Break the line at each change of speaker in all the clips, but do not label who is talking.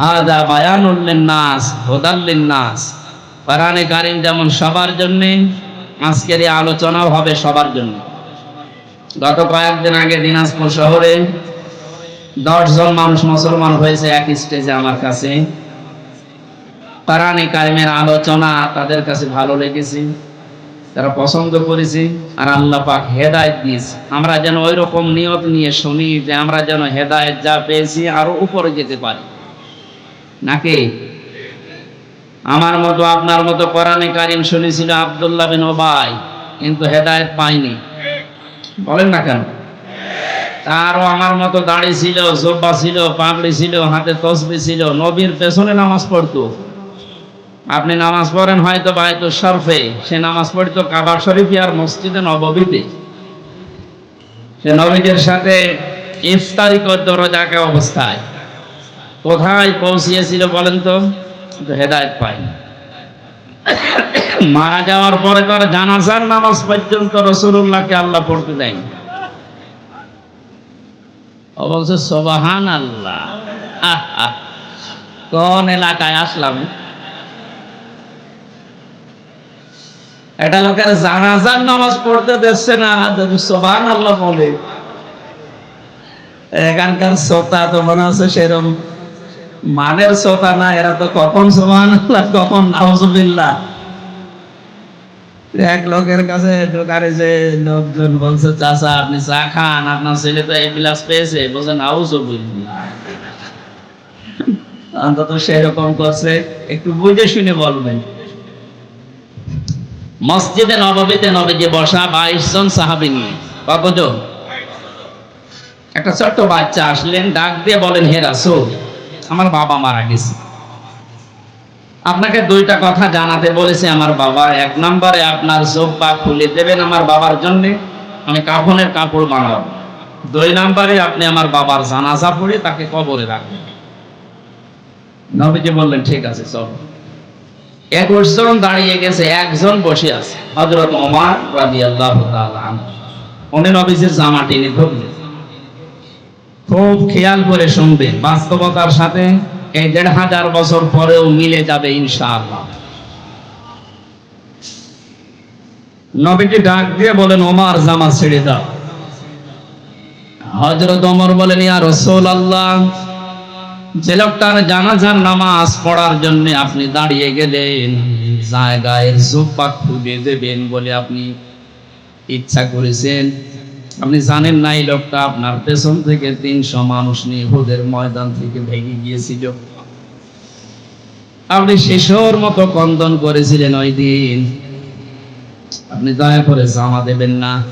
হাদা বায়ানুল্লিন নাস হোদাল্লিন নাস কোরআনে কারিম যেমন সবার জন্যে, আজকের এই আলোচনাও হবে সবার জন্য। গত কয়েকদিন আগে দিনাজপুর শহরে দশজন মানুষ মুসলমান হয়েছে এক স্টেজে আমার কাছে। কোরআনে কারিমের আলোচনা তাদের কাছে ভালো লেগেছে, তারা পছন্দ করেছে, আর আল্লাহ পাক হেদায়েত দিয়েছে। আমরা যেন ওই রকম নিয়ত নিয়ে শুনি যে আমরা যেন হেদায়েত যা পেয়েছি আরও উপরে যেতে পারি। নাকি? আমার মতো আপনার মতো কোরআনে কারিম শুনেছিল আব্দুল্লাহ বিন ওবাই, কিন্তু হেদায়েত পাইনি। বলেন না কেন? তারও আমার মতো দাড়ি ছিল, জব্বা ছিল, পাগড়ি ছিল, হাতে তসবি ছিল, নবীর পেছনে নামাজ পড়তো। আপনি নামাজ পড়েন হয়তো বায়তো শরফে, সে নামাজ পড়তো কাবার শরীফে আর মসজিদে নববীতে। সে নবীদের সাথে ইফতারি করতো রোজাকে অবস্থায়। কোথায় পৌঁছিয়েছিল বলেন তো? হেদায়ত পাই। মারা যাওয়ার পরে তার জানাজার নামাজ পর্যন্ত রসুল্লাহকে আল্লাহ পড়তে ও বলছে সোবাহান আল্লাহ। কোন এলাকায় আসলাম? এটা লোকের জানাজার নামাজ পড়তে দিচ্ছে না সোবাহান আল্লাহ বলে। এখানকার শ্রোতা তো মনে হচ্ছে সেরকম মানের শ্রোতা না, এরা তো কখন আল্লাহ, কখন নাউজুবিল্লাহ। এক লোকের কাছে দোকানে যে লোকজন বলছে, চাচা, আপনি চা খান, আপনার ছেলে তো এই বিলাস পেয়েছে। বলছেন নাউজুবিল্লাহ। অন্তত সেরকম করছে। একটু বুঝে শুনে বলবেন। মসজিদে নববীতে নবীজি বসা বাইশ জন সাহাবি নিয়ে। একটা ছোট্ট বাচ্চা আসলেন, ডাক দিয়ে বলেন, হে রাসূল। আমার বাবা মারা গেছে। আপনাকে দুইটা কথা জানাতে বলেছে আমার বাবা। এক নম্বরে আপনার জোব্বা খুলে দেবেন আমার বাবার জন্য, আমি কাফনের কাপড় বানাবো। দুই নম্বরে আপনি আমার বাবার জানাজা পড়ে তাকে কবরে রাখবেন। নবীজি বললেন, ঠিক আছে, চল। একুশ জন দাঁড়িয়ে গেছে, একজন বসে আছে হজরত ওমর তাআলা আনহু। উনি নবীজির জামা টেনে ধরলেন। খুব খেয়াল করে শুনবেন। বাস্তবতার সাথে এই দেড় হাজার বছর পরেও মিলে যাবে ইনশাআল্লাহ। নবীজি ডাক দিয়ে বলেন, ওমর জামা ছেড়ে দাও। হজরত ওমর বলেন, ইয়া রসুল আল্লাহ যে লোকটার জানাজার নামাজ পড়ার জন্য আপনি দাঁড়িয়ে গেলেন, জায়গায় জোপা খুলে দেবেন বলে আপনি ইচ্ছা করেছেন। আপনি জানেন না, এই লোকটা আপনার পেছন থেকে তিনশো মানুষ নিয়ে হুদের ময়দান থেকে ভেঙে গিয়েছিল। আপনি শিশুর মতো কন্দন করেছিলেন ওই দিন। আপনি দয়া করে জামা দেবেন না।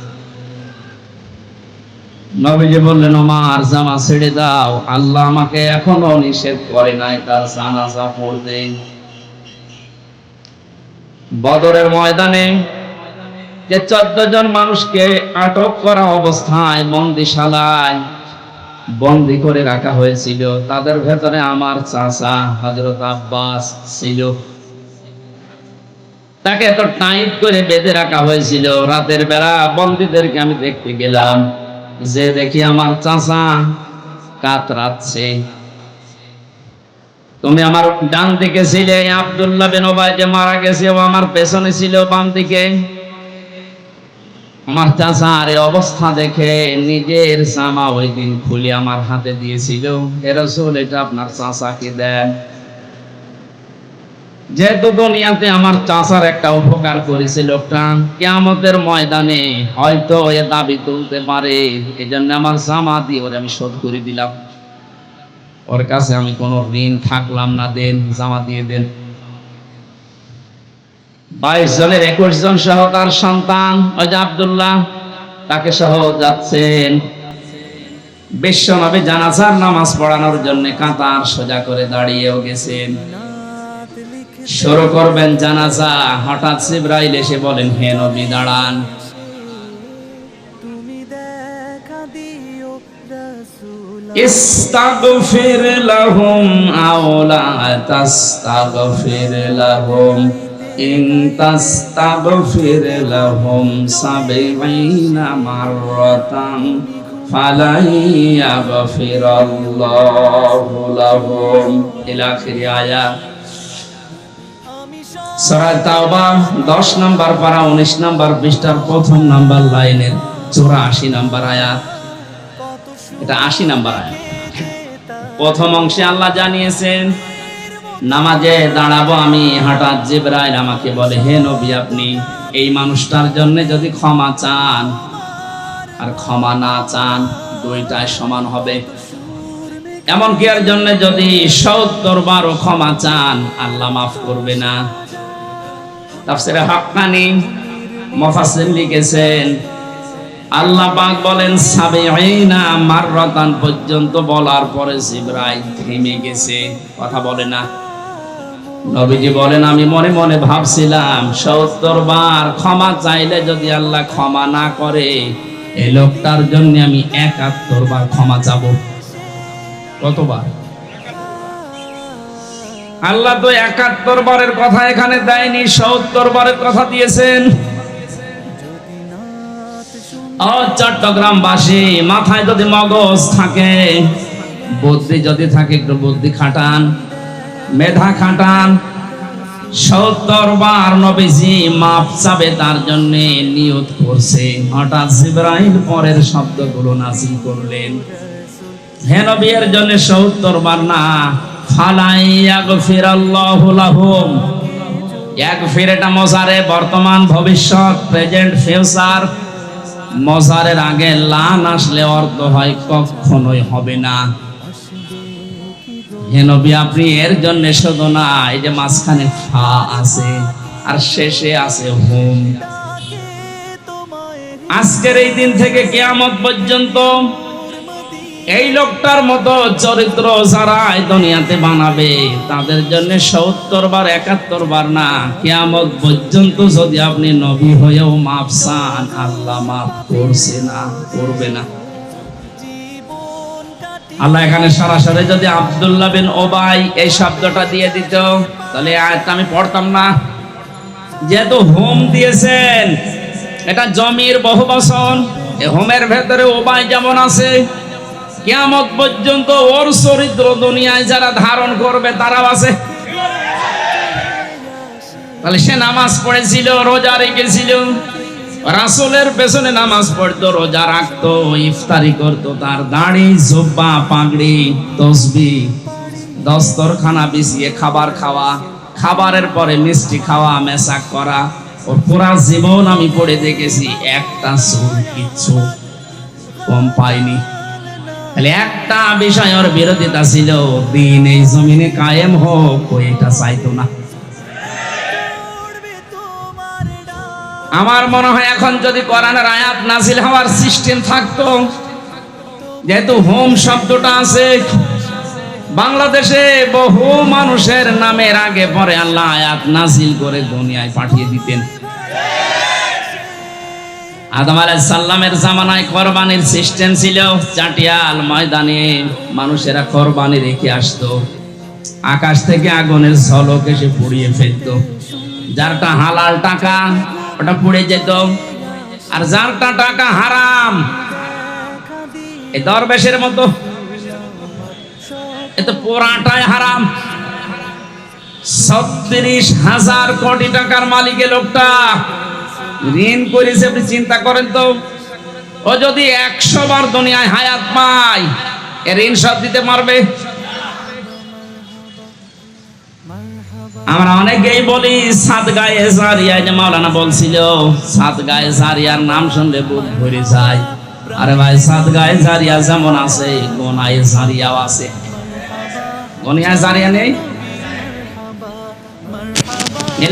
নবীজি বললেন আমার জামা ছেড়ে দাও। আল্লাহ আমাকে এখনও নিষেধ করে নাই, তার জানাজা পড়তে। বদরের ময়দানে যে চোদ্দ জন মানুষকে আটক করা অবস্থায় বন্দিশালায় বন্দি করে রাখা হয়েছিল। তাদের ভেতরে আমার চাচা হজরত আব্বাস ছিল। তাকে এত টাইট করে বেঁধে রাখা হয়েছিল। রাতের বেলা বন্দীদেরকে আমি দেখতে গেলাম। যে দেখি আমার চাচা কাতরাচ্ছে তুমি আমার ডান দিকে ছিলে, আব্দুল্লাহ বিন যে মারা গেছে ও আমার পেছনে ছিল বাম দিকে। এই অবস্থা দেখে নিজের জামা ওই দিন খুলে আমার হাতে দিয়েছিল। এরসুল এটা আপনার চাচাকে দেন? যেহেতু দুনিয়াতে আমার চাচার একটা উপকার করেছে লোকটা, কেয়ামতের ময়দানে হয়তো এ দাবি তুলতে পারে এই জন্য আমার জামা দিয়ে ওরে আমি শোধ করে দিলাম। ওর কাছে আমি কোনো ঋণ থাকলাম না, দেন, জামা দিয়ে দেন। বাইশ জনের একুশ জন সহ তার সন্তান ওই আবদুল্লাহ, তাকে সহ যাচ্ছেন। বিশ্ব নবী জানাজার নামাজ পড়ানোর জন্য কাতার সোজা করে দাঁড়িয়েও গেছেন। শুরু করবেন জানাজা, হঠাৎ সিব্রাইল এসে বলেন, হে নবী, দাঁড়ান। ইস্তাগফির লাহুম আও লা তাস্তাগফির লাহুম। ইন তাস্তাগফির লাহুম সাবিঈনা মাররাতান فلن يغفر الله لهم إلى آخر آية সূরা তাওবা 10 নাম্বার পারা 19 নাম্বার পৃষ্ঠার প্রথম নাম্বার লাইনের 84 নাম্বার আয়াত এটা 80 নাম্বার আয়াত প্রথম অংশে আল্লাহ জানিয়েছেন নামাজে দাঁড়াবো আমি, হঠাৎ জিব্রাইল আমাকে বলে, হে নবী আপনি, এই মানুষটার জন্য যদি ক্ষমা চান, আর ক্ষমা না চান, দুইটাই সমান হবে। এমনকি এর জন্য যদি সত্তর বারও ক্ষমা চান, আল্লাহ মাফ করবে না। তাফসিরে হাক্কানি মুফাসসির লিখেছেন, আল্লাহ পাক বলেন, সাবিঈনা মাররাতান পর্যন্ত বলার পরে জিবরাইল থেমে গেছে। কথা বলে না। নবীজি বলেন, আমি মনে মনে ভাবছিলাম, সত্তর বার ক্ষমা চাইলে যদি আল্লাহ ক্ষমা না করে, এই লোকটার জন্য আমি একাত্তর বার ক্ষমা চাব। কতবার? আল্লাহ তো একাত্তর বারের কথা এখানে দেয়নি, সত্তর বারের কথা দিয়েছেন। ও চট্টগ্রামবাসী, মাথায় যদি মগজ থাকে, বুদ্ধি যদি থাকে, একটু বুদ্ধি খাটান। মেধা খাটান। সত্তর বার নবীজি মাপ চাবে তার জন্য নিয়ত করছে। হঠাৎ জিব্রাইল পরের শব্দগুলো নাসিল করলেন। হে নবী এর জন্য সত্তর বার না লাহুম। ইয়াগফির মজারে, বর্তমান ভবিষ্যৎ, প্রেজেন্ট ফিউচার। মজারের আগে লান আসলে অর্থ হয় কখনোই হবে না। হে নবী, আপনি এর জন্য শুধু না, এই যে মাঝখানে ফা আছে আর শেষে আছে হোম। আজকের এই দিন থেকে কেয়ামত পর্যন্ত এই লোকটার মতো চরিত্র যারা এই দুনিয়াতে বানাবে, তাদের জন্য সত্তর বার, একাত্তর বার না, কেয়ামত পর্যন্ত যদি আপনি নবী হয়েও মাপ চান, আল্লাহ মাফ করছে না, করবে না। আল্লাহ এখানে সরাসরি যদি আব্দুল্লাহ বিন ওবাই এই শব্দটা দিয়ে দিত, তাহলে আমি পড়তাম না। যেহেতু হোম দিয়েছেন, এটা জমির বহু এই হোমের ভেতরে ওবাই যেমন আছে, কিয়ামত পর্যন্ত ওর চরিত্র দুনিয়ায় যারা ধারণ করবে, তারাও আছে। তাহলে সে নামাজ পড়েছিল, রোজা রেখেছিল রাসূলের পেছনে নামাজ পড়তো, রোজা রাখতো, ইফতারি করতো, তার দাড়ি, জুব্বা, পাগড়ি, তসবি, দস্তরখানা বিছিয়ে খাবার খাওয়া, খাবারের পরে মিষ্টি খাওয়া মেশাক করা। ওর পুরা জীবন আমি পড়ে দেখেছি, একটা চুল কিচ্ছু কম পাইনি। তাহলে একটা বিষয় ওর বিরোধিতা ছিল, দিন এই জমিনে কায়েম হোক এটা চাইতো না। আমার মনে হয় এখন যদি কোরআনের আয়াত নাজিল হওয়ার সিস্টেম থাকতো, যেহেতু হোম শব্দটা আছে, বাংলাদেশে বহু মানুষের নামের আগে পরে আল্লাহ আয়াত নাজিল করে দুনিয়ায় পাঠিয়ে দিতেন। আদম আলাইহিস সাল্লামের জামানায় কোরবানির সিস্টেম ছিল, চাটিয়াল ময়দানে মানুষেরা কোরবানি রেখে আসতো। আকাশ থেকে আগুনের ঝলক এসে পুড়িয়ে ফেলতো। যারটা হালাল টাকা ওটা পুড়ে যেত। আর যারটা টাকা হারাম। এই দরবেশের মতো। এ তো পুরাটাই হারাম। ছত্রিশ হাজার কোটি টাকার মালিকের লোকটা ঋণ করেছে আপনি চিন্তা করেন তো। ও যদি একশো বার দুনিয়ায় হায়াত পায় ঋণ সব দিতে পারবে? আমরা অনেকেই বলি, সাত গায়ে জারিয়া যে মাওলানা বলছিল, সাত গায়ে জারিয়ার নাম শুনলে বুক ভরে যায়। আরে ভাই, সাত গায়ে জারিয়া যেমন আছে, গোনায় জারিয়াও আছে। গনিয়া জারিয়া নেই? এ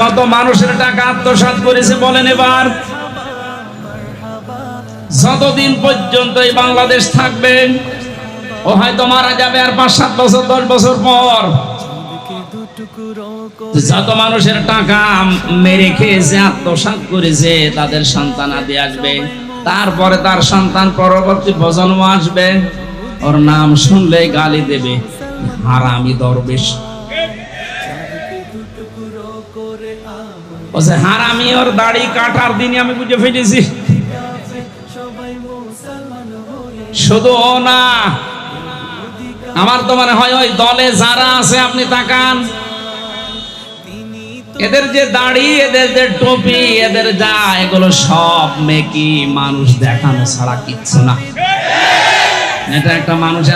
কত মানুষের টাকা আত্মসাৎ করেছে বলেন এবার। যতদিন পর্যন্ত এই বাংলাদেশ থাকবে, ও হয়তো মারা যাবে আর পাঁচ সাত বছর, দশ বছর পর। যত মানুষের টাকা মেরে খেয়েছে আত্মসাৎ করেছে, তাদের সন্তান আদি আসবে। তারপরে তার সন্তান পরবর্তী প্রজন্ম আসবে। ওর নাম শুনলে গালি দেবে। হারামি দরবেশ। হারামি, ওর দাড়ি কাটার দিনই আমি বুঝে ফেলেছি। শুধু ও না, আমার তো মনে হয় ওই দলে যারা আছে, আপনি তাকান। এদের যে দাড়ি, এদের যে টুপি, এদের যা, এগুলো সব মেকি মানুষ দেখানো ছাড়া কিচ্ছু না। এটা একটা মানুষের